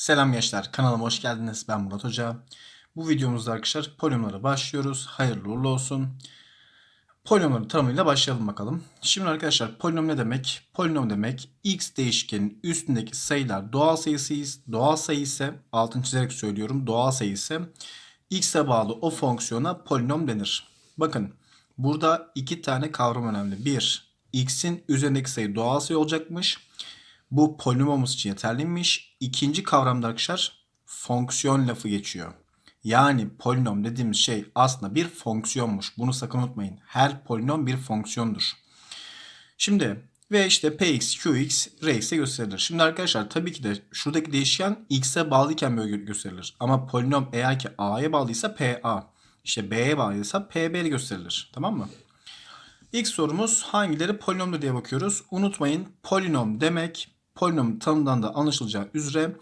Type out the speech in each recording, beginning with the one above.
Selam gençler, kanalıma hoş geldiniz. Ben Murat Hoca. Bu videomuzda arkadaşlar polinomlara başlıyoruz. Hayırlı uğurlu olsun. Polinomların tanımıyla başlayalım bakalım. Şimdi arkadaşlar polinom ne demek? Polinom demek x değişkenin üstündeki sayılar doğal sayısı doğal sayı ise altını çizerek söylüyorum doğal sayı ise x'e bağlı o fonksiyona polinom denir. Bakın burada iki tane kavram önemli. Bir, x'in üzerindeki sayı doğal sayı olacakmış. Bu polinomumuz için yeterliymiş. İkinci kavramda arkadaşlar fonksiyon lafı geçiyor. Yani polinom dediğimiz şey aslında bir fonksiyonmuş. Bunu sakın unutmayın. Her polinom bir fonksiyondur. Şimdi ve işte px, qx, rx'e gösterilir. Şimdi arkadaşlar tabii ki de şuradaki değişken x'e bağlıyken böyle gösterilir. Ama polinom eğer ki a'ya bağlıysa pa, işte b'ye bağlıysa pb ile gösterilir. Tamam mı? İlk sorumuz hangileri polinomdur diye bakıyoruz. Unutmayın polinom demek polinom tanımdan da anlaşılacağı üzere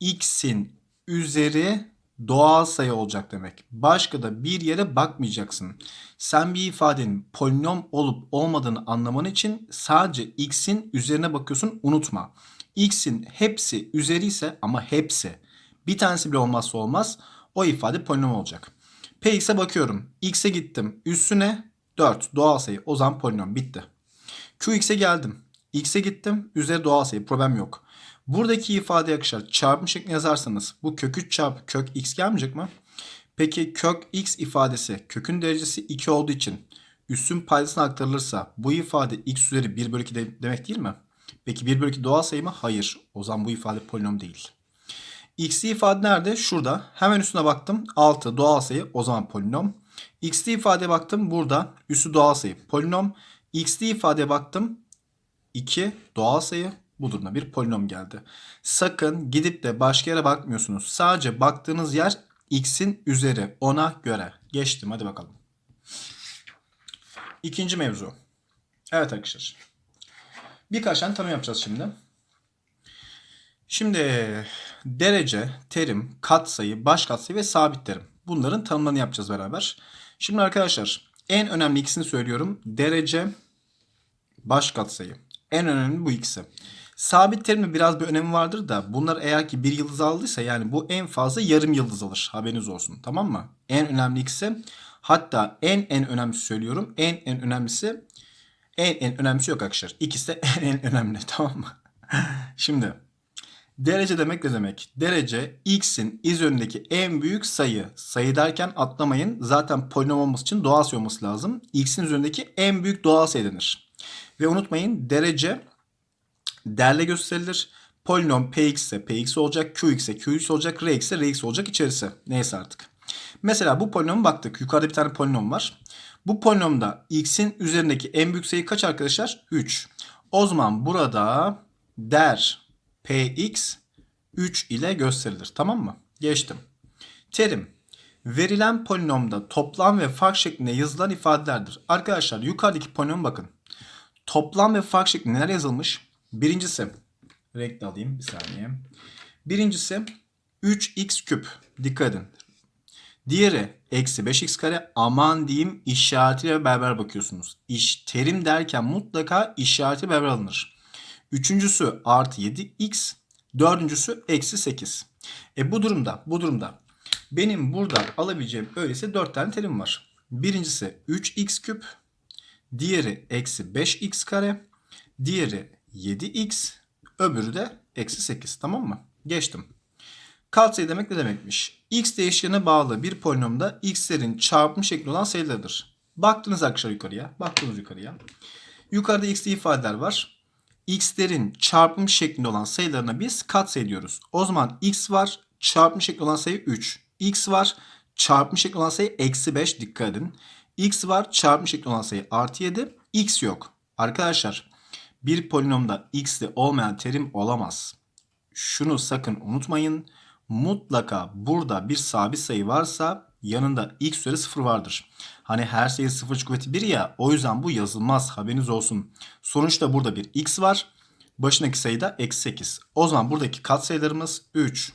x'in üzeri doğal sayı olacak demek. Başka da bir yere bakmayacaksın. Sen bir ifadenin polinom olup olmadığını anlaman için sadece x'in üzerine bakıyorsun unutma. x'in hepsi üzeri ise ama hepsi bir tanesi bile olmazsa olmaz o ifade polinom olacak. Px'e bakıyorum. X'e gittim. Üstüne 4 doğal sayı. O zaman polinom bitti. Qx'e geldim. X'e gittim. Üzeri doğal sayı. Problem yok. Buradaki ifade yakışar. Çarpım şeklinde yazarsanız bu kök 3 çarpı kök x gelmeyecek mi? Peki kök x ifadesi kökün derecesi 2 olduğu için üstün paydasına aktarılırsa bu ifade x üzeri 1 bölü 2 de, demek değil mi? Peki 1 bölü 2 doğal sayı mı? Hayır. O zaman bu ifade polinom değil. X'li ifade nerede? Şurada. Hemen üstüne baktım. 6 doğal sayı. O zaman polinom. X'li ifadeye baktım. Burada. Üstü doğal sayı. Polinom. X'li ifadeye baktım. 2 doğal sayı. Bu durumda bir polinom geldi. Sakın gidip de başka yere bakmıyorsunuz. Sadece baktığınız yer x'in üzeri. Ona göre. Geçtim. Hadi bakalım. İkinci mevzu. Evet arkadaşlar. Birkaç tane tanım yapacağız şimdi. Şimdi derece, terim, katsayı, baş katsayı ve sabit terim. Bunların tanımlarını yapacağız beraber. Şimdi arkadaşlar en önemli ikisini söylüyorum. Derece, baş katsayı. En önemli bu ikisi. Sabit terimin biraz bir önemi vardır da bunlar eğer ki bir yıldız aldıysa yani bu en fazla yarım yıldız alır. Haberiniz olsun tamam mı? En önemli ikisi hatta en en önemlisi söylüyorum. En en önemlisi en en önemlisi yok arkadaşlar. İkisi de en en önemli tamam mı? Şimdi derece demek ne demek? Derece x'in üzerindeki en büyük sayı. Sayı derken atlamayın. Zaten polinom olması için doğal sayı olması lazım. x'in üzerindeki en büyük doğal sayı denir. Ve unutmayın derece derle gösterilir. Polinom px ise px olacak, qx ise qx olacak, rx ise rx olacak içerisi. Neyse artık. Mesela bu polinomu baktık. Yukarıda bir tane polinom var. Bu polinomda x'in üzerindeki en büyük sayı kaç arkadaşlar? 3. O zaman burada der px 3 ile gösterilir. Tamam mı? Geçtim. Terim. Verilen polinomda toplam ve fark şeklinde yazılan ifadelerdir. Arkadaşlar yukarıdaki polinom bakın. Toplam ve fark şeklinde neler yazılmış? Birincisi, renkli alayım bir saniye. Birincisi 3x küp. Dikkat edin. Diğeri eksi 5x kare. Aman diyeyim işaretiyle beraber bakıyorsunuz. İş, terim derken mutlaka işareti beraber alınır. Üçüncüsü artı 7x. Dördüncüsü eksi 8. E bu durumda, bu durumda benim burada alabileceğim öyleyse 4 tane terim var. Birincisi 3x küp. Diğeri eksi 5x kare. Diğeri 7x. Öbürü de eksi 8. Tamam mı? Geçtim. Katsayı demek ne demekmiş? x değişkenine bağlı bir polinomda x'lerin çarpım şekli olan sayılardır. Baktınız arkadaşlar yukarıya. Baktınız yukarıya. Yukarıda x'li ifadeler var. x'lerin çarpım şeklinde olan sayılarına biz katsayı diyoruz. O zaman x var. Çarpım şekli olan sayı 3. x var. Çarpım şekli olan sayı eksi 5. Dikkat edin. X var. Çarpım şekli olan sayı artı 7. x yok. Arkadaşlar bir polinomda x'li olmayan terim olamaz. Şunu sakın unutmayın. Mutlaka burada bir sabit sayı varsa yanında x üzeri 0 vardır. Hani her sayı 0 kuvveti 1 ya o yüzden bu yazılmaz haberiniz olsun. Sonuçta burada bir x var. Başındaki sayı da eksi 8. O zaman buradaki katsayılarımız 3,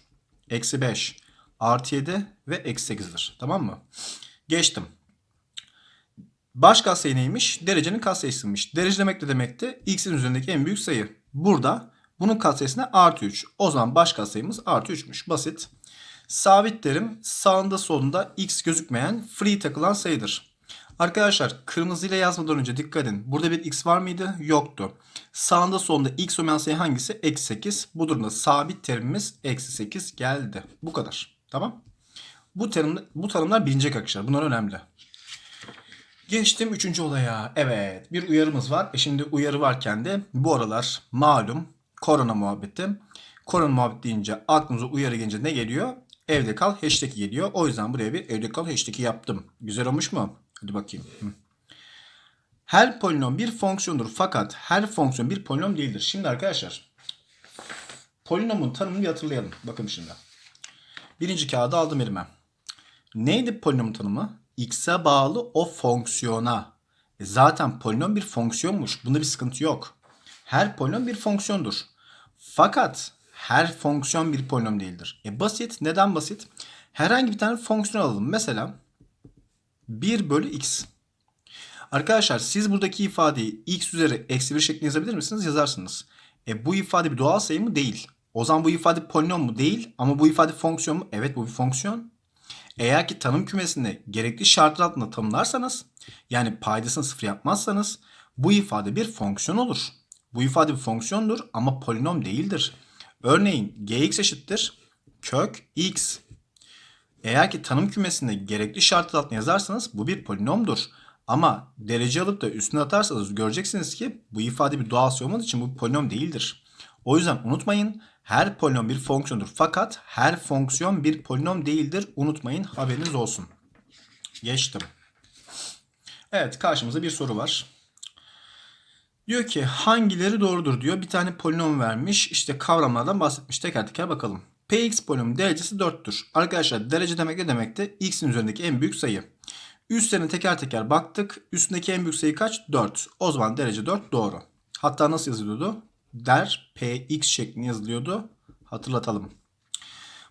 eksi 5, artı 7 ve eksi 8'dir. Tamam mı? Geçtim. Baş katsayı neymiş? Derecenin katsayısıymış. Derece demek ne demekti? X'in üzerindeki en büyük sayı. Burada Bunun katsayısı ne? Artı 3. O zaman baş katsayımız artı 3'müş. Basit. Sabit terim sağında solunda x gözükmeyen free takılan sayıdır. Arkadaşlar kırmızı ile yazmadan önce dikkat edin. Burada bir x var mıydı? Yoktu. Sağında solunda x olmayan sayı hangisi? Eksi 8. Bu durumda sabit terimimiz eksi 8 geldi. Bu kadar. Tamam. Bu, terim, bu tanımlar bilinecek arkadaşlar. Bunlar önemli. Geçtim üçüncü olaya. Evet bir uyarımız var. E şimdi uyarı varken de bu aralar malum korona muhabbeti. Korona muhabbeti deyince aklınıza uyarı gelince ne geliyor? Evde kal hashtag geliyor. O yüzden buraya bir evde kal hashtag'i yaptım. Güzel olmuş mu? Hadi bakayım. Her polinom bir fonksiyondur fakat her fonksiyon bir polinom değildir. Şimdi arkadaşlar polinomun tanımını bir hatırlayalım. Bakın şimdi. Birinci kağıdı aldım elime. Neydi polinom tanımı? X'e bağlı o fonksiyona. E zaten polinom bir fonksiyonmuş. Bunda bir sıkıntı yok. Her polinom bir fonksiyondur. Fakat her fonksiyon bir polinom değildir. E basit. Neden basit? Herhangi bir tane fonksiyon alalım. Mesela 1 bölü x. Arkadaşlar siz buradaki ifadeyi x üzeri eksi 1 şeklinde yazabilir misiniz? Yazarsınız. E bu ifade bir doğal sayı mı? Değil. O zaman bu ifade polinom mu? Değil. Ama bu ifade fonksiyon mu? Evet bu bir fonksiyon. Eğer ki tanım kümesini gerekli şartlar altında tanımlarsanız yani paydasını sıfır yapmazsanız bu ifade bir fonksiyon olur. Bu ifade bir fonksiyondur ama polinom değildir. Örneğin gx eşittir kök x. Eğer ki tanım kümesinde gerekli şartlar altında yazarsanız bu bir polinomdur. Ama derece alıp da üstüne atarsanız göreceksiniz ki bu ifade bir doğal sayı olmadığı için bu bir polinom değildir. O yüzden unutmayın her polinom bir fonksiyondur. Fakat her fonksiyon bir polinom değildir. Unutmayın haberiniz olsun. Geçtim. Evet karşımıza bir soru var. Diyor ki hangileri doğrudur diyor. Bir tane polinom vermiş. İşte kavramlardan bahsetmiş. Teker teker bakalım. Px polinomun derecesi 4'tür. Arkadaşlar derece demek ne demekti? X'in üzerindeki en büyük sayı. Üstlerine teker teker baktık. Üstündeki en büyük sayı kaç? 4. O zaman derece 4 doğru. Hatta nasıl yazılıyordu? Der px şeklinde yazılıyordu. Hatırlatalım.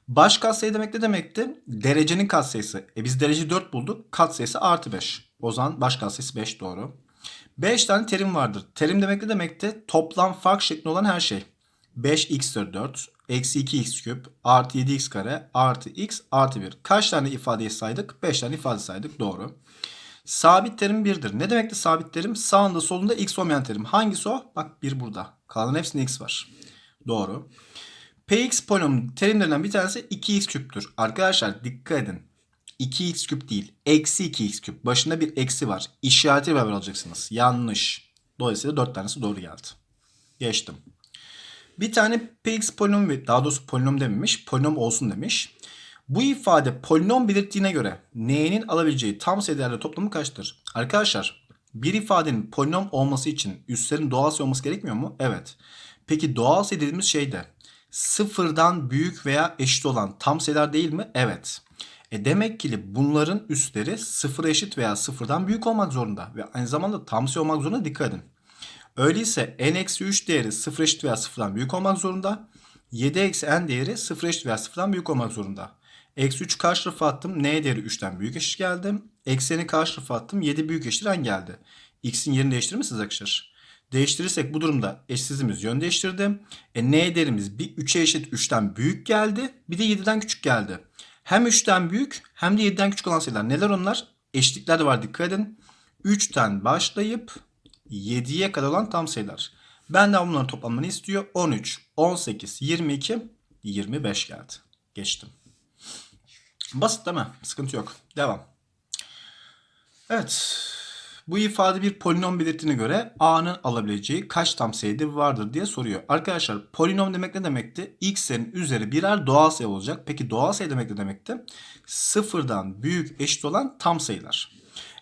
Baş katsayı demek ne demekti? Derecenin katsayısı. E biz derece 4 bulduk. Katsayısı artı 5. O zaman baş katsayısı 5 doğru. 5 tane terim vardır. Terim demek ne demekti? Toplam fark şeklinde olan her şey. 5x 4, eksi 2x küp, artı 7x kare, artı x, artı 1. Kaç tane ifadeyi saydık? 5 tane ifade saydık. Doğru. Sabit terim 1'dir. Ne demekti sabit terim? Sağında solunda x olmayan terim. Hangisi o? Bak 1 burada. Kalan hepsinde x var. Doğru. Px polinom terimlerinden bir tanesi 2x küptür. Arkadaşlar dikkat edin. 2x küp değil. Eksi 2x küp. Başında bir eksi var. İşareti beraber alacaksınız. Yanlış. Dolayısıyla 4 tanesi doğru geldi. Geçtim. Bir tane px polinom daha doğrusu polinom dememiş. Polinom olsun demiş. Bu ifade polinom belirttiğine göre n'nin alabileceği tam sayı değerleri toplamı kaçtır? Arkadaşlar bir ifadenin polinom olması için üstlerin doğal olması gerekmiyor mu? Evet. Peki doğal sayı dediğimiz şey de sıfırdan büyük veya eşit olan tam sayılar değil mi? Evet. E demek ki bunların üstleri sıfıra eşit veya sıfırdan büyük olmak zorunda. Ve aynı zamanda tam sayı olmak zorunda dikkat edin. Öyleyse n-3 değeri sıfır eşit veya sıfırdan büyük olmak zorunda. 7 eksi n değeri sıfır eşit veya sıfırdan büyük olmak zorunda. Eksi 3 karşı tarafa attım. N değeri 3'ten büyük eşit geldi. Ekseni karşı tarafa attım. 7 büyük eşittir n geldi. X'in yerini değiştirir misiniz arkadaşlar? Değiştirirsek bu durumda eşsizliğimiz yön değiştirdi. E, N değerimiz bir 3'e eşit 3'ten büyük geldi. Bir de 7'den küçük geldi. Hem 3'ten büyük hem de 7'den küçük olan sayılar. Neler onlar? Eşitlikler var dikkat edin. 3'ten başlayıp 7'ye kadar olan tam sayılar. Benden bunların toplamını istiyor. 13, 18, 22, 25 geldi. Geçtim. Basit değil mi? Sıkıntı yok. Devam. Evet. Bu ifade bir polinom belirttiğine göre a'nın alabileceği kaç tam sayıda vardır diye soruyor. Arkadaşlar polinom demek ne demekti? x'in üzeri birer doğal sayı olacak. Peki doğal sayı demek ne demekti? Sıfırdan büyük eşit olan tam sayılar.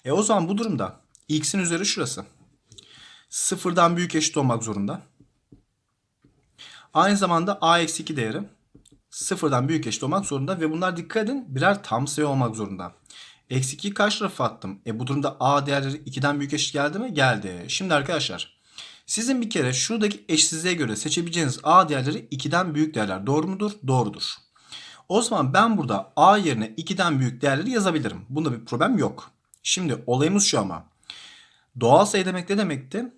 E o zaman bu durumda x'in üzeri şurası. Sıfırdan büyük eşit olmak zorunda. Aynı zamanda a eksi 2 değeri sıfırdan büyük eşit olmak zorunda ve bunlar dikkat edin birer tam sayı olmak zorunda. Eksi 2'yi kaç tarafa attım? E bu durumda a değerleri 2'den büyük eşit geldi mi? Geldi. Şimdi arkadaşlar sizin bir kere şuradaki eşsizliğe göre seçebileceğiniz a değerleri 2'den büyük değerler. Doğru mudur? Doğrudur. O zaman ben burada a yerine 2'den büyük değerleri yazabilirim. Bunda bir problem yok. Şimdi olayımız şu ama. Doğal sayı demek ne demekti?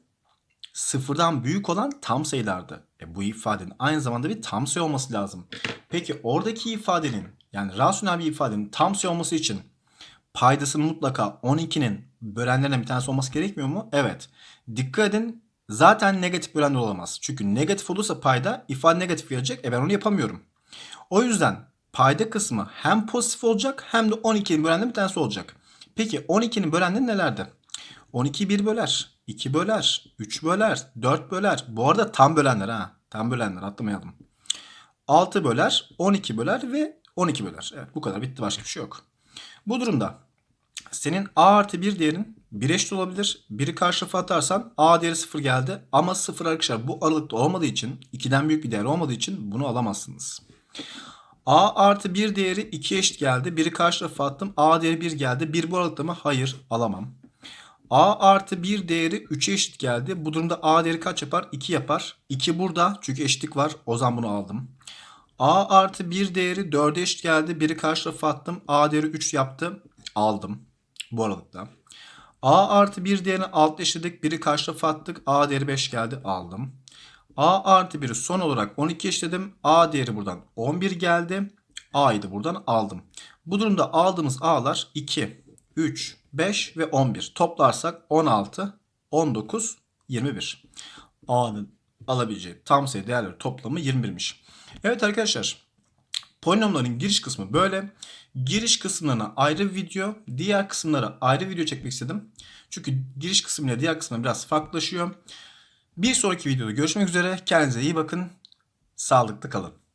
sıfırdan büyük olan tam sayılardı. E bu ifadenin aynı zamanda bir tam sayı olması lazım. Peki oradaki ifadenin yani rasyonel bir ifadenin tam sayı olması için paydasının mutlaka 12'nin bölenlerine bir tanesi olması gerekmiyor mu? Evet. Dikkat edin zaten negatif bölenler olamaz. Çünkü negatif olursa payda ifade negatif gelecek. E ben onu yapamıyorum. O yüzden payda kısmı hem pozitif olacak hem de 12'nin bölenlerine bir tanesi olacak. Peki 12'nin bölenleri nelerdi? 12 1 böler, 2 böler, 3 böler, 4 böler. Bu arada tam bölenler ha. Tam bölenler atlamayalım. 6 böler, 12 böler ve 12 böler. Evet bu kadar bitti başka bir şey yok. Bu durumda senin a artı 1 değerin 1 eşit olabilir. 1'i karşı tarafa atarsan a değeri 0 geldi. Ama 0 arkadaşlar bu aralıkta olmadığı için 2'den büyük bir değer olmadığı için bunu alamazsınız. a artı 1 değeri 2 eşit geldi. 1'i karşı tarafa attım. a değeri 1 geldi. 1 bu aralıkta mı? Hayır alamam. a artı 1 değeri 3'e eşit geldi. Bu durumda a değeri kaç yapar? 2 yapar. 2 burada çünkü eşitlik var. O zaman bunu aldım. A artı 1 değeri 4'e eşit geldi. 1'i karşı tarafa attım. A değeri 3 yaptı. Aldım. Bu aralıkta. A artı 1 değerini alt eşitledik. 1'i karşı tarafa attık. A değeri 5 geldi. Aldım. A artı 1'i son olarak 12 eşitledim. A değeri buradan 11 geldi. A'yı da buradan aldım. Bu durumda aldığımız A'lar 2, 3, 5 ve 11. Toplarsak 16, 19, 21. A'nın alabileceği tam sayı değerleri toplamı 21'miş. Evet arkadaşlar. Polinomların giriş kısmı böyle. Giriş kısımlarına ayrı video, diğer kısımlara ayrı video çekmek istedim. Çünkü giriş kısmıyla diğer kısmı biraz farklılaşıyor. Bir sonraki videoda görüşmek üzere. Kendinize iyi bakın. Sağlıklı kalın.